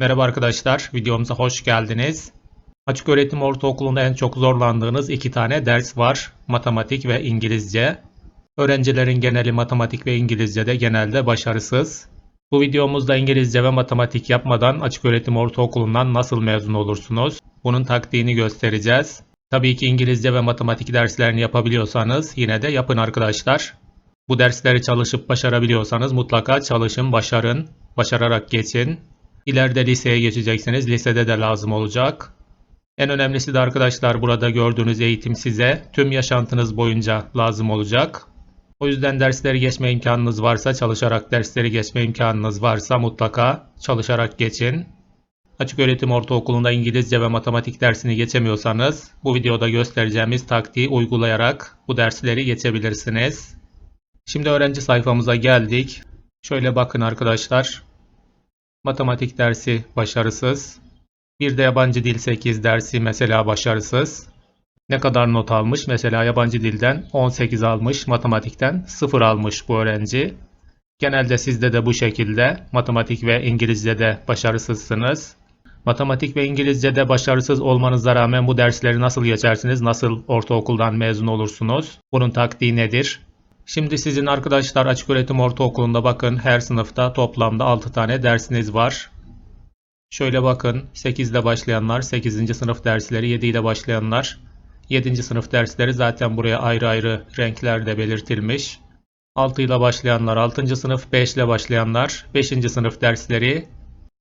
Merhaba arkadaşlar, videomuza hoş geldiniz. Açık öğretim ortaokulunda en çok zorlandığınız iki tane ders var. Matematik ve İngilizce. Öğrencilerin geneli matematik ve İngilizce'de genelde başarısız. Bu videomuzda İngilizce ve matematik yapmadan açık öğretim ortaokulundan nasıl mezun olursunuz? Bunun taktiğini göstereceğiz. Tabii ki İngilizce ve matematik derslerini yapabiliyorsanız yine de yapın arkadaşlar. Bu dersleri çalışıp başarabiliyorsanız mutlaka çalışın, başarın, başararak geçin. İleride liseye geçeceksiniz. Lisede de lazım olacak. En önemlisi de arkadaşlar burada gördüğünüz eğitim size tüm yaşantınız boyunca lazım olacak. O yüzden dersleri geçme imkanınız varsa çalışarak dersleri geçme imkanınız varsa mutlaka çalışarak geçin. Açık öğretim ortaokulunda İngilizce ve matematik dersini geçemiyorsanız bu videoda göstereceğimiz taktiği uygulayarak bu dersleri geçebilirsiniz. Şimdi öğrenci sayfamıza geldik. Şöyle bakın arkadaşlar. Matematik dersi başarısız. Bir de yabancı dil 8 dersi mesela başarısız. Ne kadar not almış? Mesela yabancı dilden 18 almış, matematikten 0 almış bu öğrenci. Genelde sizde de bu şekilde matematik ve İngilizce'de başarısızsınız. Matematik ve İngilizce'de başarısız olmanıza rağmen bu dersleri nasıl geçersiniz? Nasıl ortaokuldan mezun olursunuz? Bunun taktiği nedir? Şimdi sizin arkadaşlar açık öğretim ortaokulunda bakın her sınıfta toplamda 6 tane dersiniz var. Şöyle bakın 8 ile başlayanlar 8. sınıf dersleri 7 ile başlayanlar 7. sınıf dersleri zaten buraya ayrı ayrı renklerde belirtilmiş. 6 ile başlayanlar 6. sınıf 5 ile başlayanlar 5. sınıf dersleri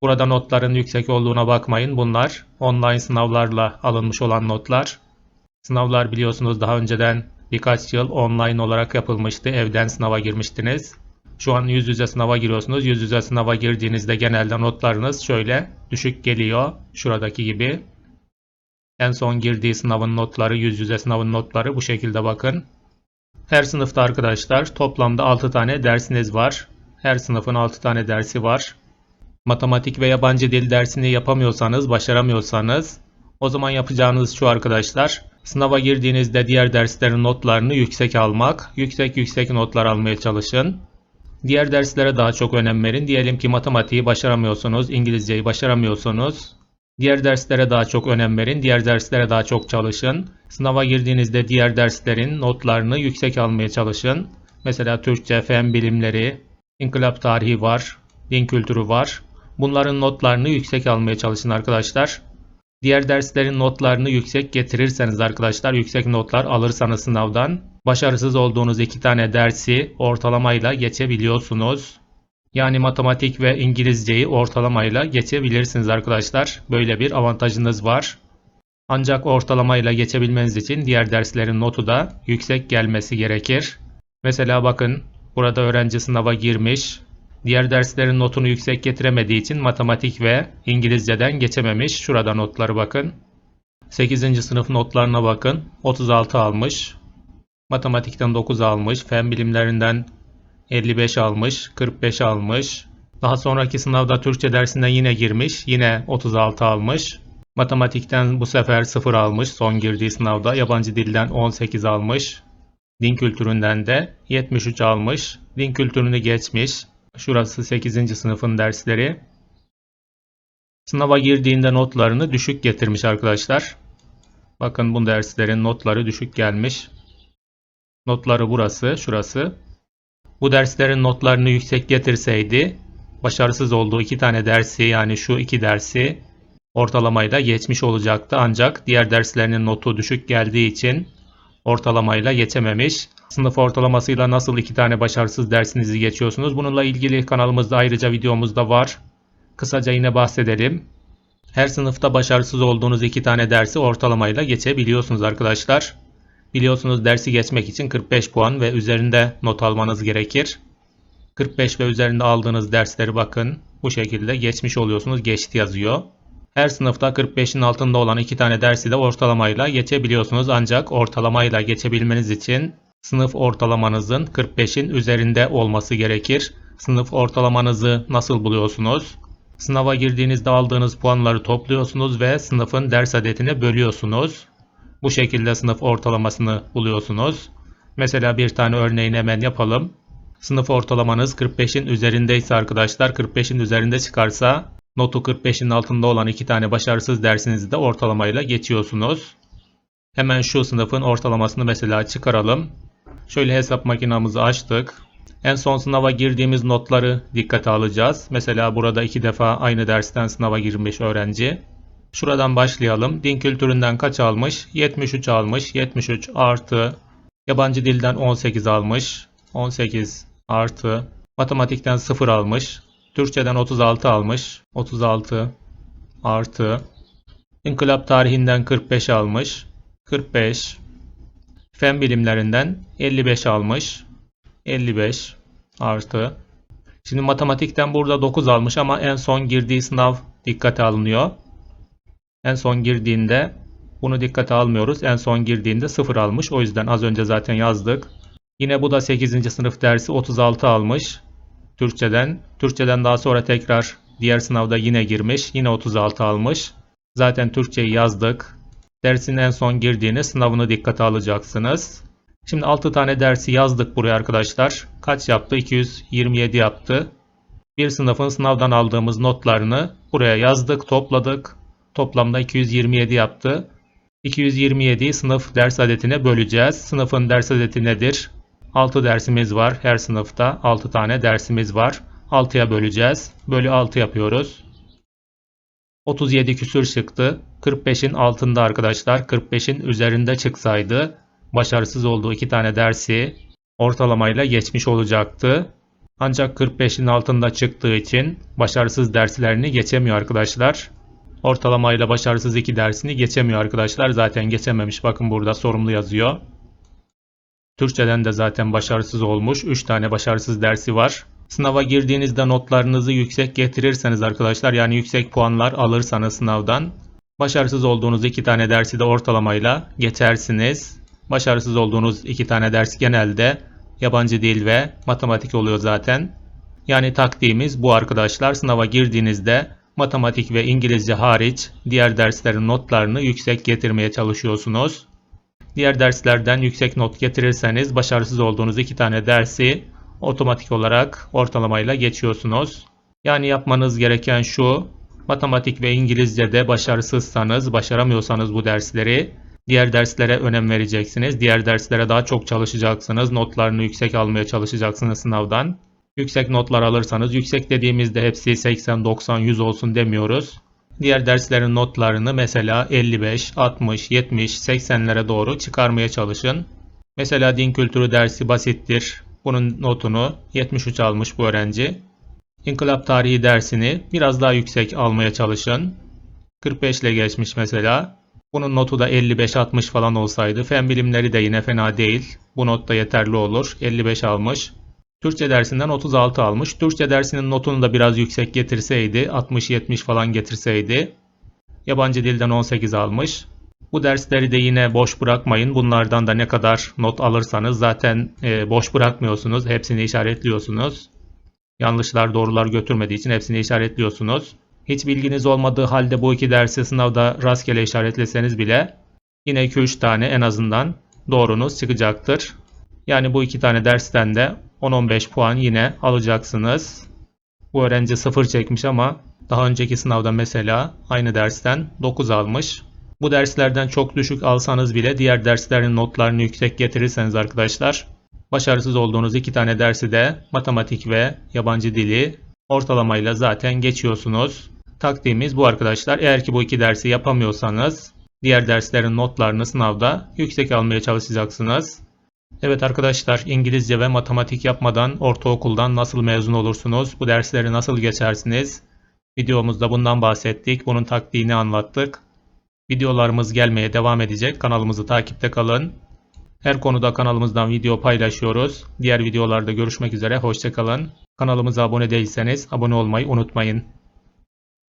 Burada notların yüksek olduğuna bakmayın. Bunlar online sınavlarla alınmış olan notlar. Sınavlar biliyorsunuz daha önceden birkaç yıl online olarak yapılmıştı. Evden sınava girmiştiniz. Şu an yüz yüze sınava giriyorsunuz. Yüz yüze sınava girdiğinizde genelde notlarınız şöyle düşük geliyor. Şuradaki gibi. En son girdiği sınavın notları, yüz yüze sınavın notları bu şekilde bakın. Her sınıfta arkadaşlar toplamda 6 tane dersiniz var. Her sınıfın 6 tane dersi var. Matematik ve yabancı dil dersini yapamıyorsanız, başaramıyorsanız o zaman yapacağınız şu arkadaşlar. Sınava girdiğinizde diğer derslerin notlarını yüksek almak, yüksek yüksek notlar almaya çalışın. Diğer derslere daha çok önem verin. Diyelim ki matematiği başaramıyorsunuz, İngilizceyi başaramıyorsunuz. Diğer derslere daha çok önem verin. Diğer derslere daha çok çalışın. Sınava girdiğinizde diğer derslerin notlarını yüksek almaya çalışın. Mesela Türkçe, fen bilimleri, inkılap tarihi var, din kültürü var. Bunların notlarını yüksek almaya çalışın arkadaşlar. Diğer derslerin notlarını yüksek getirirseniz arkadaşlar yüksek notlar alırsanız sınavdan başarısız olduğunuz iki tane dersi ortalamayla geçebiliyorsunuz. Yani matematik ve İngilizceyi ortalamayla geçebilirsiniz arkadaşlar. Böyle bir avantajınız var. Ancak ortalamayla geçebilmeniz için diğer derslerin notu da yüksek gelmesi gerekir. Mesela bakın burada öğrenci sınava girmiş. Diğer derslerin notunu yüksek getiremediği için matematik ve İngilizceden geçememiş. Şurada notları bakın. 8. sınıf notlarına bakın. 36 almış. Matematikten 9 almış. Fen bilimlerinden 55 almış. 45 almış. Daha sonraki sınavda Türkçe dersinden yine girmiş. Yine 36 almış. Matematikten bu sefer 0 almış son girdiği sınavda. Yabancı dilden 18 almış. Din kültüründen de 73 almış. Din kültürünü geçmiş. Şurası 8. sınıfın dersleri. Sınava girdiğinde notlarını düşük getirmiş arkadaşlar. Bakın bu derslerin notları düşük gelmiş. Notları burası, şurası. Bu derslerin notlarını yüksek getirseydi başarısız olduğu iki tane dersi yani şu iki dersi ortalamayla geçmiş olacaktı. Ancak diğer derslerinin notu düşük geldiği için ortalamayla geçememiş. Sınıf ortalamasıyla nasıl iki tane başarısız dersinizi geçiyorsunuz? Bununla ilgili kanalımızda ayrıca videomuz da var. Kısaca yine bahsedelim. Her sınıfta başarısız olduğunuz iki tane dersi ortalamayla geçebiliyorsunuz arkadaşlar. Biliyorsunuz dersi geçmek için 45 puan ve üzerinde not almanız gerekir. 45 ve üzerinde aldığınız dersleri bakın bu şekilde geçmiş oluyorsunuz. Geçti yazıyor. Her sınıfta 45'in altında olan iki tane dersi de ortalamayla geçebiliyorsunuz. Ancak ortalamayla geçebilmeniz için sınıf ortalamanızın 45'in üzerinde olması gerekir. Sınıf ortalamanızı nasıl buluyorsunuz? Sınava girdiğinizde aldığınız puanları topluyorsunuz ve sınıfın ders adetine bölüyorsunuz. Bu şekilde sınıf ortalamasını buluyorsunuz. Mesela bir tane örneğini hemen yapalım. Sınıf ortalamanız 45'in üzerindeyse arkadaşlar 45'in üzerinde çıkarsa notu 45'in altında olan iki tane başarısız dersinizi de ortalamayla geçiyorsunuz. Hemen şu sınıfın ortalamasını mesela çıkaralım. Şöyle hesap makinamızı açtık. En son sınava girdiğimiz notları dikkate alacağız. Mesela burada iki defa aynı dersten sınava girmiş öğrenci. Şuradan başlayalım. Din kültüründen kaç almış? 73 almış. 73 artı yabancı dilden 18 almış. 18 artı matematikten 0 almış. Türkçeden 36 almış. 36 artı İnkılap tarihinden 45 almış. 45 Fen bilimlerinden 55 almış. 55 artı. Şimdi matematikten burada 9 almış ama en son girdiği sınav dikkate alınıyor. En son girdiğinde bunu dikkate almıyoruz. En son girdiğinde 0 almış. O yüzden az önce zaten yazdık. Yine bu da 8. sınıf dersi 36 almış. Türkçeden. Türkçeden daha sonra tekrar diğer sınavda yine girmiş. Yine 36 almış. Zaten Türkçeyi yazdık. Dersin en son girdiğini sınavını dikkate alacaksınız. Şimdi 6 tane dersi yazdık buraya arkadaşlar. Kaç yaptı? 227 yaptı. Bir sınıfın sınavdan aldığımız notlarını buraya yazdık, topladık. Toplamda 227 yaptı. 227'yi sınıf ders adetine böleceğiz. Sınıfın ders adeti nedir? 6 dersimiz var. Her sınıfta 6 tane dersimiz var. 6'ya böleceğiz. Bölü 6 yapıyoruz. 37 küsür çıktı. 45'in altında arkadaşlar. 45'in üzerinde çıksaydı başarısız olduğu iki tane dersi ortalamayla geçmiş olacaktı. Ancak 45'in altında çıktığı için başarısız derslerini geçemiyor arkadaşlar. Ortalamayla başarısız iki dersini geçemiyor arkadaşlar. Zaten geçememiş. Bakın burada sorumlu yazıyor. Türkçeden de zaten başarısız olmuş. 3 tane başarısız dersi var. Sınava girdiğinizde notlarınızı yüksek getirirseniz arkadaşlar yani yüksek puanlar alırsanız sınavdan başarısız olduğunuz iki tane dersi de ortalamayla geçersiniz. Başarısız olduğunuz iki tane ders genelde yabancı dil ve matematik oluyor zaten. Yani taktiğimiz bu arkadaşlar. Sınava girdiğinizde matematik ve İngilizce hariç diğer derslerin notlarını yüksek getirmeye çalışıyorsunuz. Diğer derslerden yüksek not getirirseniz başarısız olduğunuz iki tane dersi otomatik olarak ortalamayla geçiyorsunuz. Yani yapmanız gereken şu, matematik ve İngilizce'de başarısızsanız, başaramıyorsanız bu dersleri diğer derslere önem vereceksiniz. Diğer derslere daha çok çalışacaksınız. Notlarını yüksek almaya çalışacaksınız sınavdan. Yüksek notlar alırsanız, yüksek dediğimizde hepsi 80, 90, 100 olsun demiyoruz. Diğer derslerin notlarını mesela 55, 60, 70, 80'lere doğru çıkarmaya çalışın. Mesela din kültürü dersi basittir. Bunun notunu 73 almış bu öğrenci. İnkılap tarihi dersini biraz daha yüksek almaya çalışın. 45 ile geçmiş mesela. Bunun notu da 55-60 falan olsaydı fen bilimleri de yine fena değil. Bu not da yeterli olur. 55 almış. Türkçe dersinden 36 almış. Türkçe dersinin notunu da biraz yüksek getirseydi, 60-70 falan getirseydi. Yabancı dilden 18 almış. Bu dersleri de yine boş bırakmayın. Bunlardan da ne kadar not alırsanız zaten e, boş bırakmıyorsunuz. Hepsini işaretliyorsunuz. Yanlışlar doğrular götürmediği için hepsini işaretliyorsunuz. Hiç bilginiz olmadığı halde bu iki dersi sınavda rastgele işaretleseniz bile yine 2-3 tane en azından doğrunuz çıkacaktır. Yani bu iki tane dersten de 10-15 puan yine alacaksınız. Bu öğrenci 0 çekmiş ama daha önceki sınavda mesela aynı dersten 9 almış. Bu derslerden çok düşük alsanız bile diğer derslerin notlarını yüksek getirirseniz arkadaşlar başarısız olduğunuz iki tane dersi de matematik ve yabancı dili ortalamayla zaten geçiyorsunuz. Taktiğimiz bu arkadaşlar. Eğer ki bu iki dersi yapamıyorsanız diğer derslerin notlarını sınavda yüksek almaya çalışacaksınız. Evet arkadaşlar İngilizce ve matematik yapmadan ortaokuldan nasıl mezun olursunuz? Bu dersleri nasıl geçersiniz? Videomuzda bundan bahsettik. Bunun taktiğini anlattık. Videolarımız gelmeye devam edecek. Kanalımızı takipte kalın. Her konuda kanalımızdan video paylaşıyoruz. Diğer videolarda görüşmek üzere. Hoşçakalın. Kanalımıza abone değilseniz abone olmayı unutmayın.